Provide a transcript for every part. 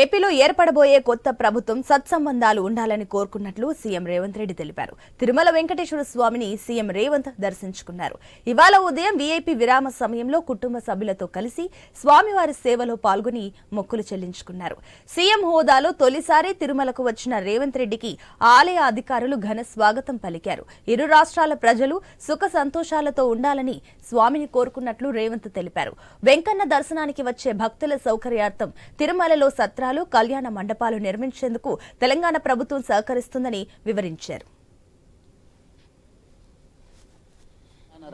ఏపీలో ఏర్పడబోయే కొత్త ప్రభుత్వం సత్సంబంధాలు ఉండాలని కోరుకున్నట్లు సీఎం రేవంత్ రెడ్డి తెలిపారు. తిరుమల వెంకటేశ్వర స్వామిని సీఎం రేవంత్ దర్శించుకున్నారు. ఇవాళ ఉదయం వీఐపీ విరామ సమయంలో కుటుంబ సభ్యులతో కలిసి స్వామివారి సేవలో పాల్గొని మొక్కులు చెల్లించుకున్నారు. సీఎం హోదాలో తొలిసారి తిరుమలకు వచ్చిన రేవంత్ రెడ్డికి ఆలయ అధికారులు ఘన స్వాగతం పలికారు. ఇరు రాష్ట్రాల ప్రజలు సుఖ సంతోషాలతో ఉండాలని స్వామిని కోరుకున్నట్లు రేవంత్ తెలిపారు. వెంకన్న దర్శనానికి వచ్చే భక్తుల సౌకర్యార్థం తిరుమలలో క్షేత్రాలు కళ్యాణ మండపాలు నిర్మించేందుకు తెలంగాణ ప్రభుత్వం సహకరిస్తుందని వివరించారు.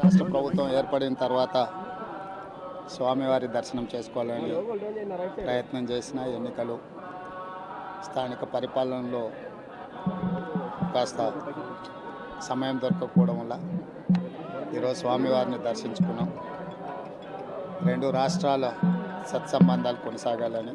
రాష్ట్ర ప్రభుత్వం ఏర్పడిన తర్వాత స్వామివారి దర్శనం చేసుకోవాలని ప్రయత్నం చేసిన ఎన్నికలు స్థానిక పరిపాలనలో కాస్త సమయం దొరకకపోవడం వల్ల ఈరోజు స్వామివారిని దర్శించుకున్నాం. రెండు రాష్ట్రాల సత్సంబంధాలు కొనసాగాలని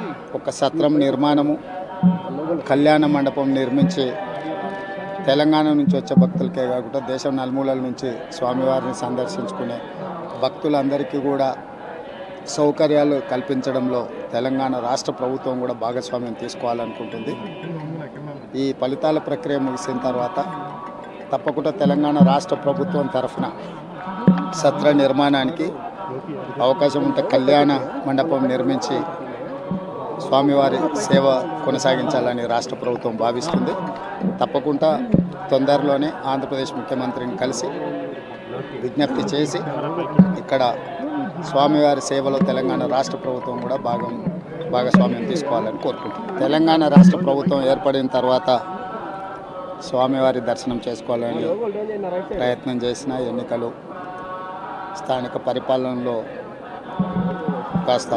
ఒక సత్రం నిర్మాణము కళ్యాణ మండపం నిర్మించి తెలంగాణ నుంచి వచ్చే భక్తులకే కాకుండా దేశం నలుమూలల నుంచి స్వామివారిని సందర్శించుకునే భక్తులందరికీ కూడా సౌకర్యాలు కల్పించడంలో తెలంగాణ రాష్ట్ర ప్రభుత్వం కూడా భాగస్వామ్యం తీసుకోవాలనుకుంటుంది. ఈ ఫలితాల ప్రక్రియ ముగిసిన తర్వాత తప్పకుండా తెలంగాణ రాష్ట్ర ప్రభుత్వం తరఫున సత్ర నిర్మాణానికి అవకాశం ఉంటే కళ్యాణ మండపం నిర్మించి స్వామివారి సేవ కొనసాగించాలని రాష్ట్ర ప్రభుత్వం భావిస్తుంది. తప్పకుండా తొందరలోనే ఆంధ్రప్రదేశ్ ముఖ్యమంత్రిని కలిసి విజ్ఞప్తి చేసి ఇక్కడ స్వామివారి సేవలో తెలంగాణ రాష్ట్ర ప్రభుత్వం కూడా భాగం భాగస్వామ్యం తీసుకోవాలని కోరుకుంటున్నాం. తెలంగాణ రాష్ట్ర ప్రభుత్వం ఏర్పడిన తర్వాత స్వామివారి దర్శనం చేసుకోవాలని ప్రయత్నం చేసిన ఎన్నికలు స్థానిక పరిపాలనలో కాస్త